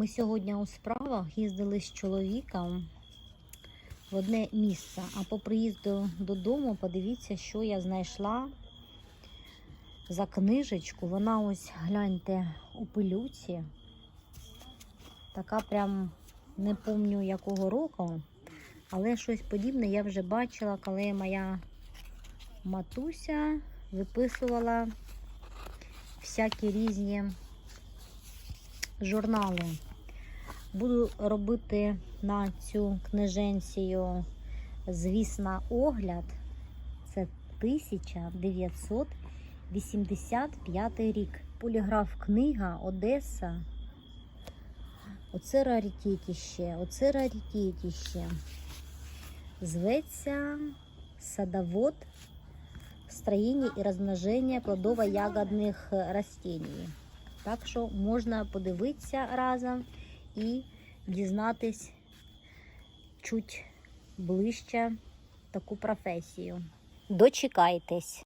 Ми сьогодні у справах їздили з чоловіком в одне місце. А по приїзду додому подивіться, що я знайшла за книжечку. Вона ось гляньте у пилюці. Така прям не пам'ятаю якого року, але щось подібне я вже бачила, коли моя матуся виписувала всякі різні журнали. Буду робити на цю книженцію, звісно, огляд. Це 1985 рік. Поліграф книга Одеса. Оце раритетіще, оце раритетіще. Зветься садовод строение и размножение плодово-ягодних растений. Так що можна подивитися разом і дізнатись чуть ближче таку професію. Дочекайтесь.